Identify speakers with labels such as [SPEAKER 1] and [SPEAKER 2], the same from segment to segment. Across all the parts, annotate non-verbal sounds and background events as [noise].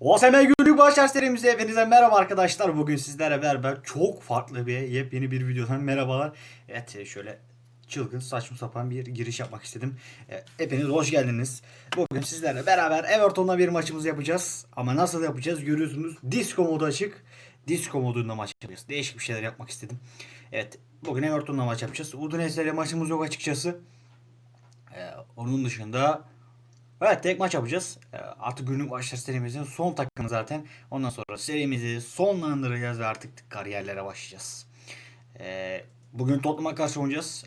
[SPEAKER 1] OSM Günlük Başlar serimize hepinize merhaba arkadaşlar. Bugün sizlerle beraber çok farklı bir yepyeni bir videodan merhabalar. Evet şöyle çılgın saçma sapan bir giriş yapmak istedim. E, Hepiniz hoş geldiniz. Bugün sizlerle beraber Everton'la bir maçımızı yapacağız. Ama nasıl yapacağız görüyorsunuz. Disco modu açık. Disco modunda maç yapacağız. Değişik bir şeyler yapmak istedim. Evet bugün Everton'la maç yapacağız. Udinese ile maçımız yok açıkçası. E, onun dışında Evet tek maç yapacağız. Ee, Artık günlük maçlar serimizin son takımı zaten. Ondan sonra serimizi sonlandıracağız ve artık kariyerlere başlayacağız. Ee, Bugün Tottenham'a karşı oynayacağız.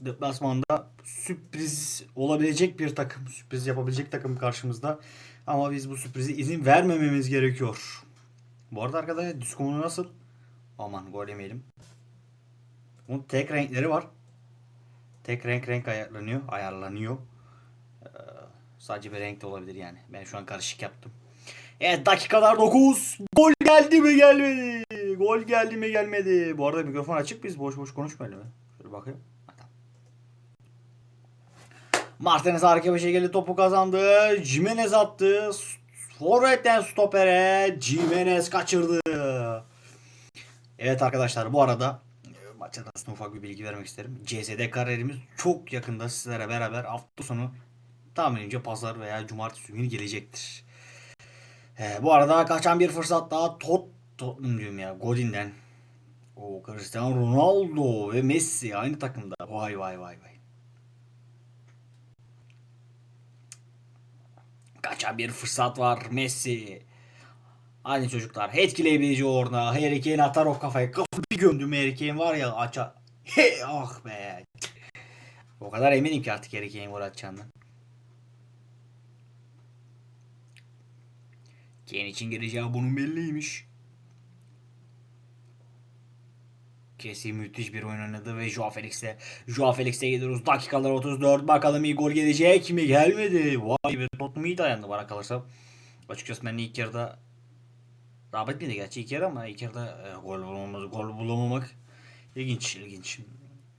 [SPEAKER 1] Deplasmanda sürpriz olabilecek bir takım, sürpriz yapabilecek takım karşımızda. Ama biz bu sürprize izin vermememiz gerekiyor. Bu arada arkadaşlar diskomunu nasıl? Aman gol yemeyelim. Bunun tek renkleri var. Tek renk renk ayarlanıyor. Ayarlanıyor. Sadece bir renk de olabilir yani. Ben şu an karışık yaptım. Evet dakikalar 9. Gol geldi mi gelmedi. Gol geldi mi gelmedi. Bu arada mikrofon açık biz boş boş konuşmayalım. Şöyle bakayım. Martinez harika bir şekilde topu kazandı. Jimenez attı. Forvet'ten stopere. Jimenez kaçırdı. Evet arkadaşlar bu arada e, maç arasında ufak bir bilgi vermek isterim. CSD kariyerimiz çok yakında sizlere beraber hafta sonu tahminimce pazar veya cumartesi günü gelecektir. Ee, bu arada kaçan bir fırsat daha Tot Tottenham diyorum ya Godin'den. O Cristiano Ronaldo ve Messi aynı takımda. Vay vay vay vay. Kaçan bir fırsat var Messi. Aynı çocuklar. Etkileyebilici orada. Harry Kane atar o kafayı. Kafa bir gömdüm Harry Kane var ya aça. Hey [laughs] ah be. O kadar eminim ki artık Harry Kane gol. Kane için gireceği bunun belliymiş. Kesin müthiş bir oyun oynadı ve Joao Felix'e Joao Felix'e gidiyoruz. Dakikalar 34. Bakalım iyi gol gelecek mi? Gelmedi. Vay be Tottenham iyi dayandı bana kalırsa. Açıkçası ben ilk yarıda daha bitmedi gerçi ilk yarı ama ilk yarıda e, gol bulamamak, gol bulamamak ilginç ilginç.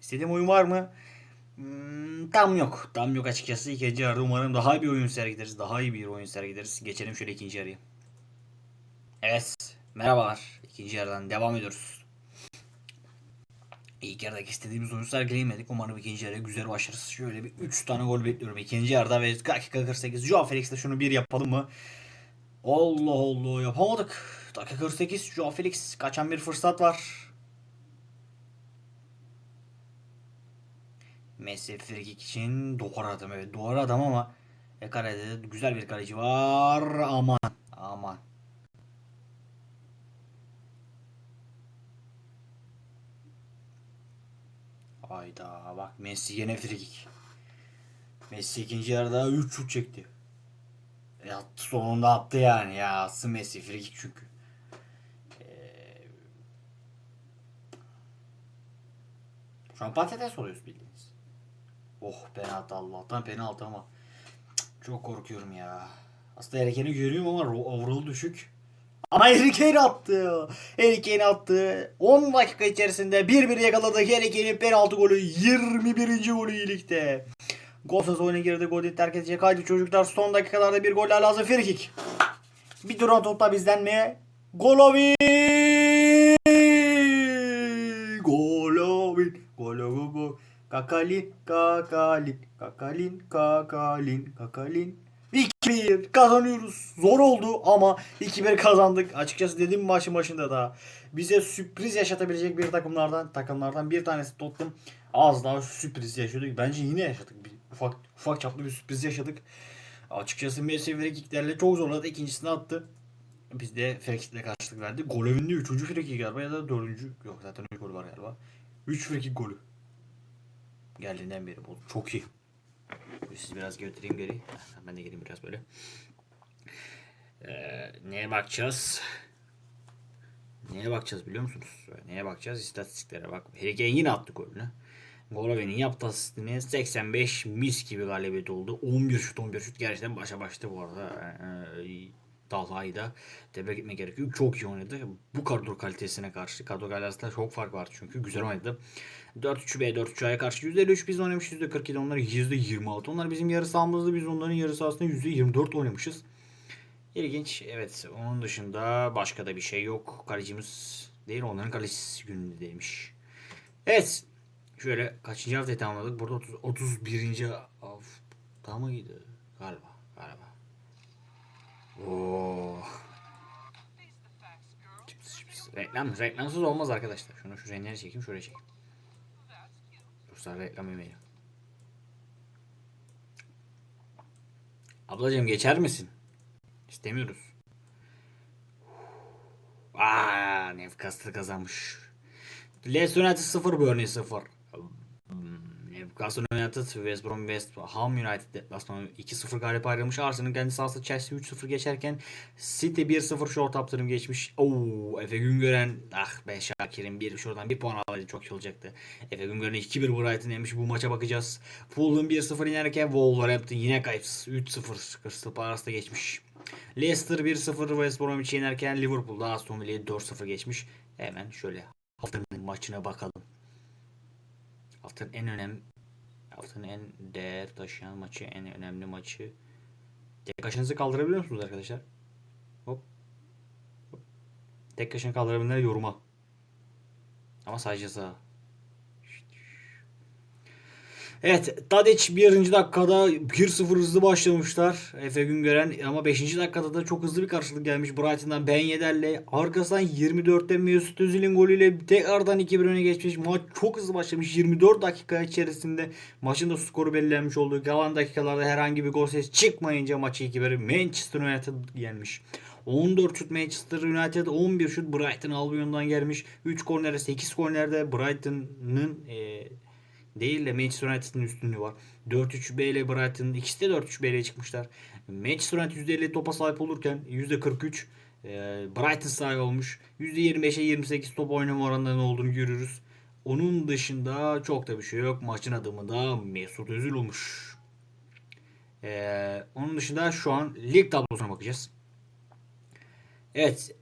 [SPEAKER 1] İstediğim oyun var mı? Hmm, tam yok. Tam yok açıkçası. İkinci yarıda umarım daha bir oyun sergileriz. Daha iyi bir oyun sergileriz. Geçelim şöyle ikinci yarıya. Evet. Merhabalar. İkinci yarıdan devam ediyoruz. İlk yarıdaki istediğimiz oyunu sergileyemedik. Umarım ikinci yarıya güzel başlarız. Şöyle bir 3 tane gol bekliyorum ikinci yarıda ve dakika 48. Joao Felix'le şunu bir yapalım mı? Allah Allah yapamadık. Dakika 48. Joao Felix kaçan bir fırsat var. Messi frikik için doğru adam evet doğru adam ama e kalede de güzel bir kaleci var aman aman. Hayda bak Messi yine frikik. Messi ikinci yarıda 3 şut çekti. E attı sonunda attı yani ya atsın Messi frikik çünkü. Ee, Şu an patates oluyoruz bildiğiniz. Oh penaltı Allah'tan penaltı ama çok korkuyorum ya. Aslında Harry görüyorum ama overall düşük. Ama Harry Kane attı. Harry Kane attı. 10 dakika içerisinde 1-1 yakaladık. Harry Kane'in penaltı golü 21. golü ligde. Gosens oyuna girdi. Golü terk edecek. Haydi çocuklar son dakikalarda bir goller lazım. Free kick. Bir duran topla bizden mi? Golovin! Golovin! Golo go go. Kakalin, kakalin, kakalin, kakalin, kakalin. 2-1 kazanıyoruz. Zor oldu ama 2-1 kazandık. Açıkçası dediğim maçın başında da bize sürpriz yaşatabilecek bir takımlardan takımlardan bir tanesi Tottenham. Az daha sürpriz yaşıyorduk. Bence yine yaşadık. Bir ufak ufak çaplı bir sürpriz yaşadık. Açıkçası Messi frikiklerle çok zorladı. İkincisini attı. Biz de frikikle karşılık verdik. Golovin de 3. frikik galiba ya da 4. Yok zaten 3 gol var galiba. 3 frikik golü. Geldiğinden beri bu. Çok iyi. Sizi biraz götüreyim geri. Ben de geleyim biraz böyle. Ee, neye bakacağız? Neye bakacağız biliyor musunuz? Neye bakacağız? İstatistiklere bak. Harry Kane yine attı golünü. Goloven'in yaptığı asistini 85 mis gibi galibiyet oldu. 11 şut 11 şut gerçekten başa başta bu arada. Ee, Dalha'yı da tebrik etmek gerekiyor. Çok iyi oynadı. Bu kadro kalitesine karşı. Kadro kalitesinde çok fark var çünkü. Güzel oynadı. 4-3 B 4-3 A'ya karşı %53 biz oynamışız. %47 onlar %26. Onlar bizim yarı sahamızda biz onların yarı sahasında %24 oynamışız. İlginç. Evet. Onun dışında başka da bir şey yok. Kalecimiz değil. Onların kalecisi günündeymiş. Evet. Şöyle kaçıncı haftayı tamamladık? Burada 30, 31. hafta mıydı? Galiba. Galiba. Cips. Reklam, reklamsız olmaz arkadaşlar. Şunu şuraya nereye çekeyim? Şuraya çekeyim. Yoksa reklam yemeği. Ablacığım geçer misin? İstemiyoruz. Aa, Newcastle kazanmış. United 0 Burnley 0. Newcastle United West Brom West Ham United deplasmanı 2-0 galip ayrılmış. Arsenal'ın kendi sahasında Chelsea 3-0 geçerken City 1-0 short uptırım geçmiş. Oo, Efe Güngören ah be Şakir'in bir şuradan bir puan alaydı çok iyi olacaktı. Efe Güngören 2-1 Brighton yemiş. Bu maça bakacağız. Fulham 1-0 inerken Wolverhampton yine kayıpsız 3-0 Crystal Palace'da geçmiş. Leicester 1-0 West Bromwich yenerken Liverpool'da Aston Villa'yı 4-0 geçmiş. Hemen şöyle haftanın maçına bakalım. Haftanın en önemli haftanın en değer taşıyan maçı, en önemli maçı. Tek kaşınızı kaldırabiliyor musunuz arkadaşlar? Hop. Hop. Tek kaşını kaldırabilenler yoruma. Ama sadece sağ. Evet Tadic birinci dakikada 1-0 hızlı başlamışlar. Efe Güngören ama 5. dakikada da çok hızlı bir karşılık gelmiş Brighton'dan Ben Yedder'le. Arkasından 24'te Mesut Özil'in golüyle tekrardan 2-1 öne geçmiş. Maç çok hızlı başlamış. 24 dakika içerisinde maçın da skoru belirlenmiş olduğu kalan dakikalarda herhangi bir gol ses çıkmayınca maçı 2-1 Manchester United yenmiş. 14 şut Manchester United, 11 şut Brighton Albion'dan gelmiş. 3 kornere 8 kornerde Brighton'ın e, değil de Manchester United'ın üstünlüğü var. 4-3-B ile Brighton'ın ikisi de 4-3-B ile çıkmışlar. Manchester United %50 topa sahip olurken %43 e, Brighton sahip olmuş. %25'e 28 top oynama oranlarının olduğunu görüyoruz. Onun dışında çok da bir şey yok. Maçın adımı da Mesut Özil olmuş. E, onun dışında şu an lig tablosuna bakacağız. Evet.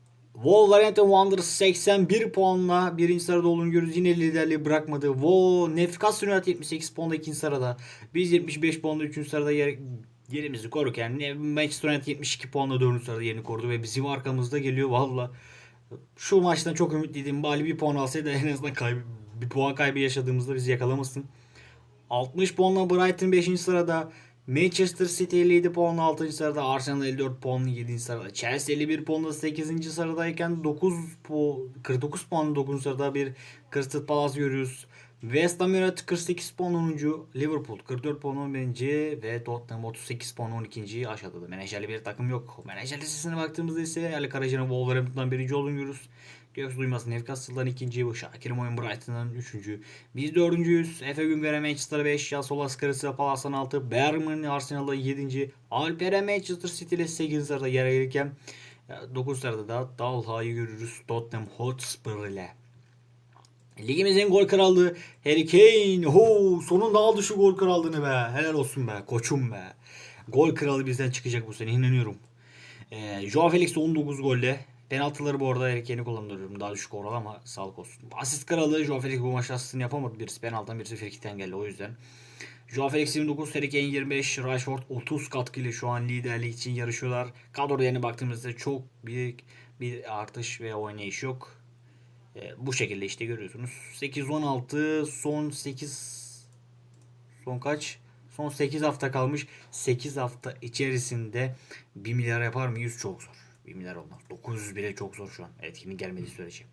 [SPEAKER 1] Wolverhampton Wanderers 81 puanla birinci sırada olduğunu görüyoruz. Yine liderliği bırakmadı. Wo Newcastle United 78 puanla ikinci sırada. Biz 75 puanla üçüncü sırada yer, yerimizi korurken ne- Manchester United 72 puanla dördüncü sırada yerini korudu ve bizim arkamızda geliyor valla. Şu maçtan çok ümitliydim. Bali bir puan alsaydı en azından kaybı, bir puan kaybı yaşadığımızda bizi yakalamasın. 60 puanla Brighton 5. sırada. Manchester City 57 puanla 6. sırada. Arsenal 54 puanla 7. sırada. Chelsea 51 puanla 8. sıradayken 9 pu 49 puanla 9. sırada bir Crystal Palace görüyoruz. West Ham United 48 puan 10. Liverpool 44 puan 11. ve Tottenham 38 puan 12. aşağıda da menajerli bir takım yok. Menajer listesine baktığımızda ise Ali Karaca'nın Wolverhampton'dan birinci olduğunu görüyoruz. Göksu Duymaz Newcastle'dan ikinci, Şakir Moyun Brighton'dan üçüncü. Biz dördüncüyüz. Efe Güngör'e Manchester 5, Yasolas Kırısı Palace'dan 6, Berman Arsenal'da 7. Alper'e Manchester City ile 8. sırada yer alırken 9 sırada da Dalha'yı görürüz Tottenham Hotspur ile. Ligimizin gol krallığı Harry Kane. Ho, sonunda aldı şu gol krallığını be. Helal olsun be. Koçum be. Gol kralı bizden çıkacak bu sene inanıyorum. Ee, Joao Felix 19 golle. Penaltıları bu arada Harry Kane'i kullandırıyorum. Daha düşük oran ama sağlık olsun. Asist kralı Joao Felix bu maçta asistini yapamadı. Birisi penaltıdan birisi frikikten geldi o yüzden. Joao Felix 29, Harry Kane 25, Rashford 30 katkıyla şu an liderlik için yarışıyorlar. Kadro değerine baktığımızda çok büyük bir artış ve oynayış yok. Ee, bu şekilde işte görüyorsunuz. 8-16 son 8 son kaç? Son 8 hafta kalmış. 8 hafta içerisinde 1 milyar yapar mıyız? Çok zor. 1 milyar olmaz. 900 bile çok zor şu an. Etkinlik gelmediği sürece.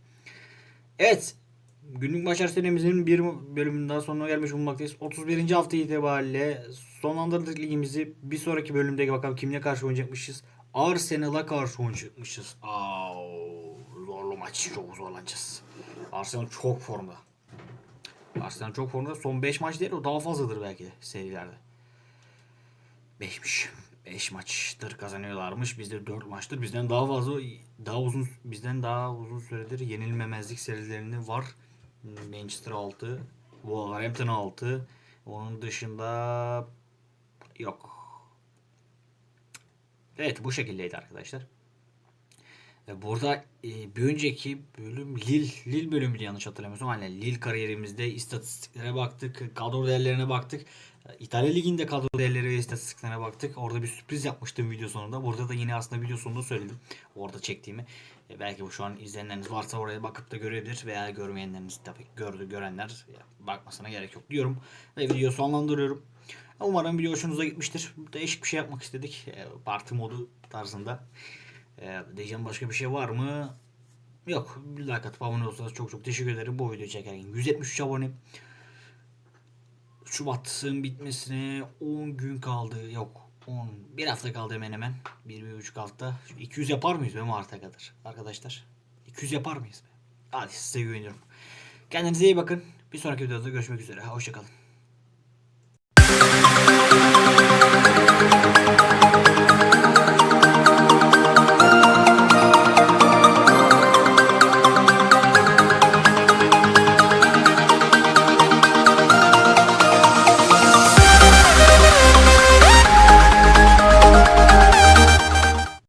[SPEAKER 1] Evet. Günlük maçlar serimizin bir bölümünün daha sonuna gelmiş bulunmaktayız. 31. hafta itibariyle sonlandırdık ligimizi. Bir sonraki bölümde bakalım kimle karşı oynayacakmışız. Arsenal'a karşı oynayacakmışız. Au, zorlu maç. Çok zorlanacağız. Arsenal çok formda. Arsenal çok formda. Son 5 maç değil o daha fazladır belki de serilerde. 5'miş. 5 maçtır kazanıyorlarmış. Bizde 4 maçtır. Bizden daha fazla daha uzun bizden daha uzun süredir yenilmemezlik serilerinde var. Manchester 6, Wolverhampton 6. Onun dışında yok. Evet bu şekildeydi arkadaşlar. Burada e, bir önceki bölüm Lil Lil bölümüydü yanlış hatırlamıyorsam. Hani Lil kariyerimizde istatistiklere baktık, kadro değerlerine baktık. İtalya Ligi'nde kadro değerleri ve istatistiklerine baktık. Orada bir sürpriz yapmıştım video sonunda. Burada da yine aslında video sonunda söyledim. Orada çektiğimi. E, belki bu şu an izleyenleriniz varsa oraya bakıp da görebilir veya görmeyenleriniz tabii gördü görenler bakmasına gerek yok diyorum. Ve videoyu sonlandırıyorum. Umarım video hoşunuza gitmiştir. Değişik bir şey yapmak istedik. E, parti modu tarzında. E, diyeceğim başka bir şey var mı? Yok. Like atıp abone olursanız çok çok teşekkür ederim. Bu videoyu çekerken 173 abone. Şubat'ın bitmesine 10 gün kaldı. Yok 10 bir hafta kaldı hemen hemen. 1 bir buçuk hafta. Şu 200 yapar mıyız be Mart'a kadar arkadaşlar? 200 yapar mıyız be? Hadi size güveniyorum. Kendinize iyi bakın. Bir sonraki videoda görüşmek üzere. Hoşçakalın.